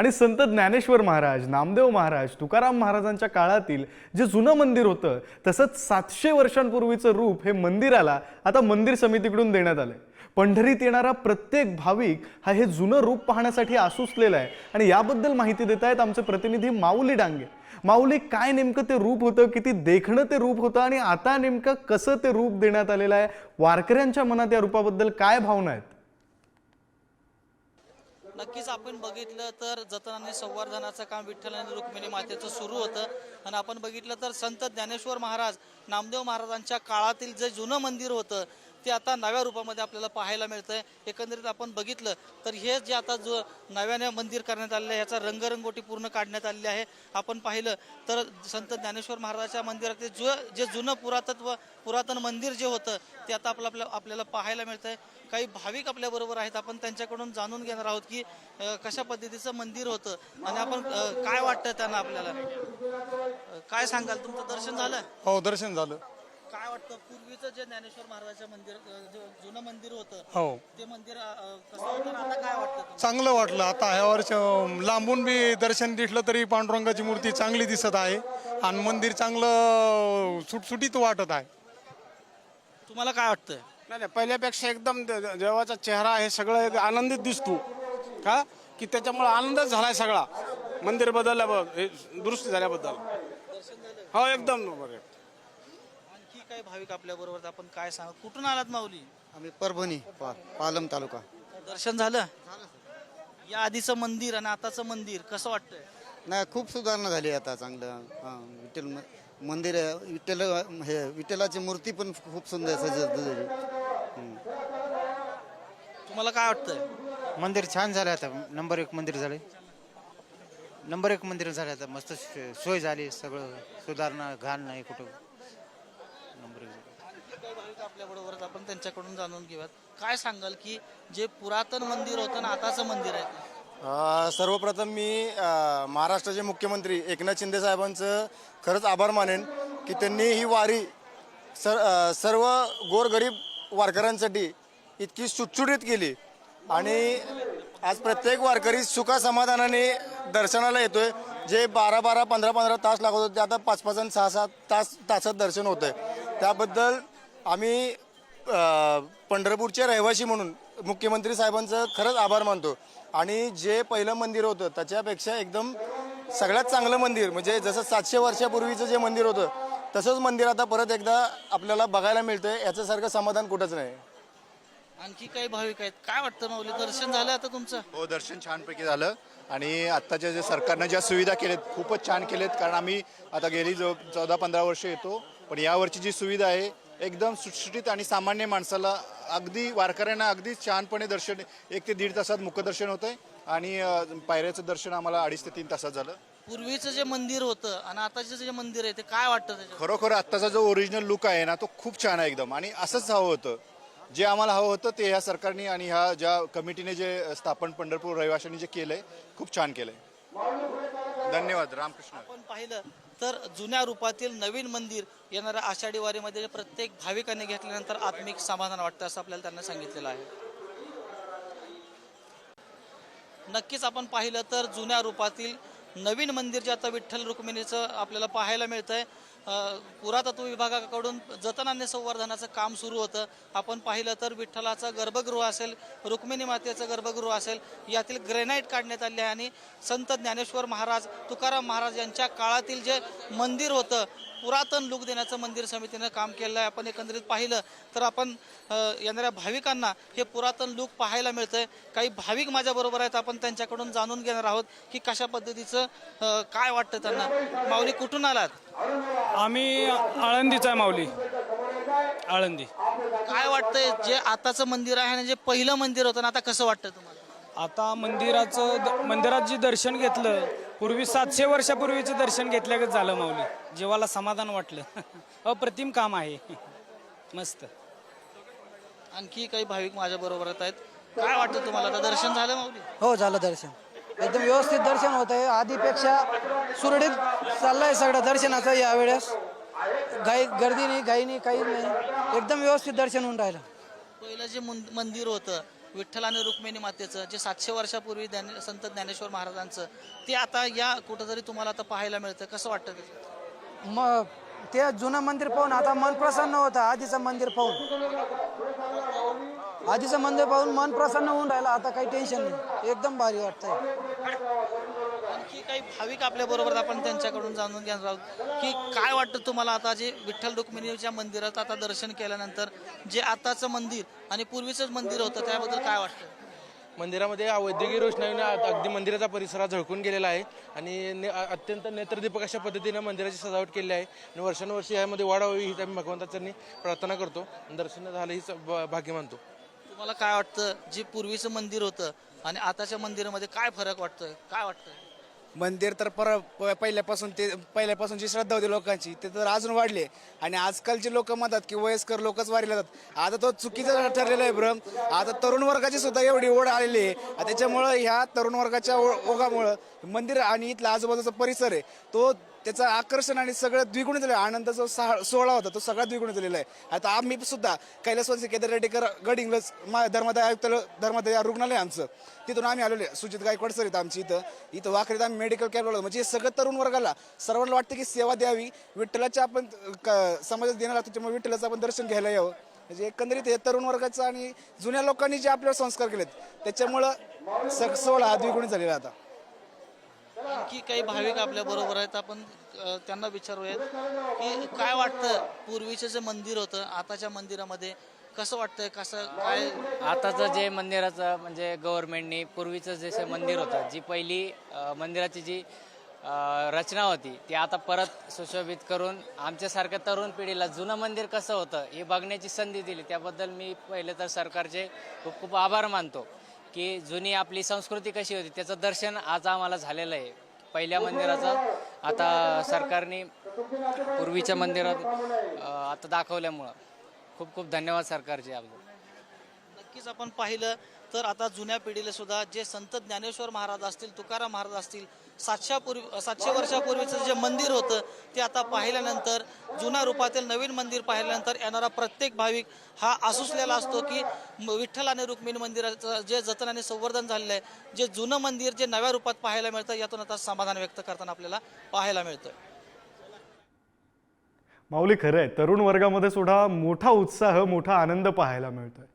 आणि संत ज्ञानेश्वर महाराज नामदेव महाराज तुकाराम महाराजांच्या काळातील जे जुनं मंदिर होतं तसंच सातशे वर्षांपूर्वीचं रूप हे मंदिराला आता मंदिर समितीकडून देण्यात आलंय. पंढरीत येणारा प्रत्येक भाविक हा हे जुनं रूप पाहण्यासाठी आसुसलेला आहे आणि याबद्दल माहिती देत आहेत आमचे प्रतिनिधी माऊली डांगे. माऊली काय नेमकं ते रूप होतं किती देखणं ते रूप होतं आणि आता नेमकं कसं ते रूप देण्यात आलेलं आहे? वारकऱ्यांच्या मनात या रूपाबद्दल काय भावना आहेत? नक्कीच आपण बघितलं तर जतन आणि संवर्धनाचं काम विठ्ठल आणि रुक्मिणी मातेचं सुरू होतं. आणि आपण बघितलं तर संत ज्ञानेश्वर महाराज नामदेव महाराजांच्या काळातील जे जुनं मंदिर होतं ते आता नव्या रूपामध्ये आपल्याला पाहायला मिळतंय. एकंदरीत आपण बघितलं तर हे जे आता जो नव्याने मंदिर करण्यात आलेलं आहे याचा रंगरंगोटी पूर्ण काढण्यात आलेली आहे. आपण पाहिलं तर संत ज्ञानेश्वर महाराजाच्या मंदिरात जे जे जुनं पुरातत्व पुरातन मंदिर जे होतं ते आता आपलं आपल्या आपल्याला पाहायला मिळतंय. काही भाविक आपल्याबरोबर आहेत. आपण त्यांच्याकडून जाणून घेणार आहोत की कशा पद्धतीचं मंदिर होतं आणि आपण काय वाटतं त्यांना आपल्याला? काय सांगाल? तुमचं दर्शन झालं? हो दर्शन झालं. काय वाटतं पूर्वीचं जे ज्ञानेश्वर महाराजाचं मंदिर जे जुनं मंदिर होतं हो. ते मंदिर अ, अ, कसं होतं आणि आता काय वाटतं तुम्हाला? चांगलं वाटलं. आता ह्या वर्ष अं, लांबून बी दर्शन दिसलं तरी पांडुरंगाची मूर्ती चांगली दिसत आहे आणि मंदिर चांगलं सुटसुटीत वाटत आहे. तुम्हाला काय वाटतं नाही नाही पहिल्यापेक्षा एकदम दे- दे- देवाचा चेहरा हे सगळं एक आनंदित दिसतो. का? की त्याच्यामुळे आनंदच झालाय सगळा. मंदिर बदलल्या हे दुरुस्ती झाल्याबद्दल. हो एकदम बरोबर काही भाविक आपल्या बरोबर? आपण काय सांग? कुठून आलात माऊली? आम्ही परभणी पा पालम तालुका. दर्शन झालं? या आधीचं मंदिर आणि आताचं मंदिर कसं वाटतंय? नाही खूप सुधारणा झाली आता चांगलं. हां, विठ्ठल म- मंदिर आहे. विठ्ठल हे विठ्ठलाची मूर्ती पण खूप सुंदर सजत झाली तुम्हाला काय वाटतंय? मंदिर छान झालं आता. नंबर एक मंदिर झाले नंबर एक मंदिर झालं आता. मस्त सोय झाली. सगळं सुधारणा घाण नाही कुठं. आपल्याबरोबरच आपण त्यांच्याकडून जाणून घेऊयात. काय सांगाल की जे पुरातन मंदिर होतं ना आताचं मंदिर आहे अ, सर्वप्रथम मी अ, महाराष्ट्राचे मुख्यमंत्री एकनाथ शिंदे साहेबांचं खरंच आभार मानेन की त्यांनी ही वारी सर अ, सर्व गोरगरीब वारकऱ्यांसाठी इतकी सुटसुटीत केली. आणि आज प्रत्येक वारकरी सुखा समाधानाने दर्शनाला येतोय. जे बारा बारा पंधरा पंधरा तास लागत होते ते आता पाच पाच आणि सहा सात तास तासात दर्शन होतंय. त्याबद्दल आम्ही पंढरपूरचे रहिवासी म्हणून मुख्यमंत्री साहेबांचं खरंच आभार मानतो. आणि जे पहिलं मंदिर होतं त्याच्यापेक्षा एकदम सगळ्यात चांगलं मंदिर म्हणजे जसं सातशे वर्षापूर्वीचं जे मंदिर होतं तसंच मंदिर आता परत एकदा आपल्याला बघायला मिळतंय. याच्यासारखं समाधान कुठंच नाही. आणखी काही भाविक आहेत. काय वाटतं माऊली दर्शन झालं आता तुमचं? हो दर्शन छानपैकी झालं. आणि आत्ताच्या जे सरकारनं ज्या सुविधा केल्यात खूपच छान केलेत कारण आम्ही आता गेली जो चौदा पंधरा वर्ष येतो पण यावरची जी सुविधा आहे एकदम सुटसुटीत आणि सामान्य माणसाला अगदी वारकऱ्यांना अगदी छानपणे दर्शन एक ते दीड तासात मुखदर्शन होतं आहे आणि पायऱ्याचं दर्शन आम्हाला अडीच ते तीन तासात झालं. पूर्वीचं जे मंदिर होतं आणि आताचं जे मंदिर आहे ते काय वाटतं त्याच्यात खरोखर आत्ताचा जो ओरिजिनल लुक आहे ना तो खूप छान आहे एकदम. आणि असंच हवं होतं. जे आम्हाला हवं होतं ते ह्या सरकारने आणि ह्या ज्या कमिटीने जे स्थापन पंढरपूर रहिवाशांनी जे केलंय खूप छान केलंय. धन्यवाद. रामकृष्ण. आपण पाहिलं. तर जुन्या रूपातील नवीन मंदिर येणाऱ्या आषाढी वारीमध्ये प्रत्येक भाविकाने घेतल्यानंतर आत्मिक समाधान वाटतं असं आपल्याला त्यांना सांगितलेलं आहे. नक्कीच आपण पाहिलं तर जुन्या रूपातील नवीन मंदिर जे आता विठ्ठल रुक्मिणीचं आपल्याला पाहायला मिळतंय आहे पुरातत्व विभागाकडून जतन आणि संवर्धनाचं काम सुरू होतं. आपण पाहिलं तर विठ्ठलाचं गर्भगृह असेल रुक्मिणी मातेचं गर्भगृह असेल यातील ग्रेनाईट काढण्यात आले आहे. आणि संत ज्ञानेश्वर महाराज तुकाराम महाराज यांच्या काळातील जे मंदिर होतं पुरातन लुक देण्याचं मंदिर समितीनं काम केलं आहे आपण एकंदरीत पाहिलं तर आपण येणाऱ्या भाविकांना हे पुरातन लुक पाहायला मिळतंय. काही भाविक माझ्याबरोबर आहेत आपण त्यांच्याकडून जाणून घेणार आहोत की कशा पद्धतीचं काय वाटतं त्यांना. माऊली कुठून आलात? आम्ही आळंदीचा आहे माऊली. आळंदी. काय वाटतंय जे आताचं मंदिर आहे आणि जे पहिलं मंदिर होतं ना आता कसं वाटतं तुम्हाला? आता मंदिराचं द- मंदिरात जे दर्शन घेतलं पूर्वी सातशे वर्षापूर्वीचं दर्शन घेतल्यागत झालं माऊली. जीवाला समाधान वाटलं. अप्रतिम काम आहे. मस्त. आणखी काही भाविक माझ्या बरोबर आहेत. काय वाटतं तुम्हाला? आता दर्शन झालं माऊली? हो झालं दर्शन. एकदम व्यवस्थित दर्शन होत आहे आधीपेक्षा सुरळीत चाललंय सगळं दर्शनाचं यावेळेस. गाई गर्दी नाही गाई नाही काही नाही. एकदम व्यवस्थित दर्शन होऊन राहिलं. पहिलं जे मुं- मंदिर होतं विठ्ठल आणि रुक्मिणी मातेचं जे सातशे वर्षापूर्वी ज्ञाने संत ज्ञानेश्वर महाराजांचं ते आता या कुठंतरी तुम्हाला आता पाहायला मिळतं. कसं वाटतं ते? मग ते जुनं मंदिर पाहून आता मन प्रसन्न होतं आधीचं मंदिर पाहून. आधीचं मंदिर पाहून मन प्रसन्न होऊन राहिलं आता काही टेन्शन नाही. एकदम भारी वाटतंय. आणखी काही भाविक आपल्या बरोबर आपण त्यांच्याकडून जाणून घेणार आहोत. की काय वाटतं तुम्हाला आता जे विठ्ठल रुक्मिणीच्या मंदिरात आता दर्शन केल्यानंतर जे आताचं मंदिर आणि पूर्वीचंच मंदिर होतं त्याबद्दल काय वाटतं? मंदिरामध्ये वैद्यकीय रोषणाईने अगदी मंदिराचा परिसर हा झळकून गेलेला आहे. आणि ने- अत्यंत नेत्रदीपक अशा पद्धतीने मंदिराची सजावट केली आहे. आणि वर्षानुवर्षे यामध्ये वाढ व्हावी ही आम्ही भगवंताच्यांनी प्रार्थना करतो. दर्शन झालं ही भाग्य मानतो. तुम्हाला काय वाटतं? जे पूर्वीचं मंदिर होतं आणि आताच्या मंदिरामध्ये काय फरक वाटतोय? काय वाटतंय? मंदिर तर पर प- पहिल्यापासून ते पहिल्यापासून जी श्रद्धा होती लोकांची. ते तर अजून वाढले. आणि आजकालचे लोक म्हणतात की वयस्कर लोकच वारीला जातात. आता तो चुकीचा ठरलेला आहे भ्रम. आता तरुण वर्गाची सुद्धा एवढी ओढ आलेली आहे. आणि त्याच्यामुळं ह्या तरुण वर्गाच्या ओ- ओघामुळं मंदिर आणि इथला आजूबाजूचा परिसर आहे. तो त्याचं आकर्षण आणि सगळं द्विगुणित झालं आहे. आनंदाचा सा- सोहळा होता तो सगळा द्विगुणित झालेला आहे. आता आम्ही सुद्धा कैलासवासी केदार रेड्डीकर गड इंग्लज मा धर्मदाय आयुक्त धर्मादाय रुग्णालय आमचं. तिथून आम्ही आलेलो आहे. सुजित गायकवाड सर इथं आमची इथं. इथं वाखरीत आम्ही मेडिकल कॅम्प लावलो म्हणजे हे सगळं तरुण वर्गाला सर्वांना वाटतं की सेवा द्यावी. विठ्ठलाच्या आपण क- समाजात देणार आहोत त्याच्यामुळे विठ्ठलाचं आपण दर्शन घ्यायला यावं. म्हणजे एकंदरीत हे तरुण वर्गाचं आणि जुन्या लोकांनी जे आपल्यावर संस्कार केलेत त्याच्यामुळं स सोहळा हा द्विगुणित झालेला आहे आता. आणखी काही भाविक आपल्या बरोबर आहेत आपण त्यांना विचारूयात की काय वाटतं पूर्वीचं जे मंदिर होतं आताच्या मंदिरामध्ये कसं वाटतंय कसं काय? आताचं जे मंदिराचं म्हणजे गव्हर्नमेंटनी पूर्वीचं जसं मंदिर होतं जी पहिली मंदिराची जी रचना होती ती आता परत सुशोभित करून आमच्यासारख्या तरुण पिढीला जुनं मंदिर कसं होतं हे बघण्याची संधी दिली. त्याबद्दल मी पहिले तर सरकारचे खूप खूप आभार मानतो. की जुनी आपली संस्कृती कशी होती त्याचं दर्शन आज आम्हाला झालेलं आहे. पहिल्या मंदिराचं आता सरकारने पूर्वीच्या मंदिरात आता दाखवल्यामुळं. खूप खूप धन्यवाद सरकारचे आपले. नक्कीच आपण पाहिलं तर आता जुन्या पिढीला सुद्धा जे संत ज्ञानेश्वर महाराज असतील तुकाराम महाराज असतील सातशे पूर्वी सातशे वर्षापूर्वीचं जे मंदिर होतं ते आता पाहिल्यानंतर जुन्या रूपातील नवीन मंदिर पाहिल्यानंतर येणारा प्रत्येक भाविक हा आसुसलेला असतो की विठ्ठल आणि रुक्मिणी मंदिराचं जे जतन आणि संवर्धन झालेलं आहे जे जुनं मंदिर जे नव्या रूपात पाहायला मिळतं यातून आता समाधान व्यक्त करताना आपल्याला पाहायला मिळतं माऊली खरं आहे. तरुण वर्गामध्ये सुद्धा मोठा उत्साह मोठा आनंद पाहायला मिळतोय.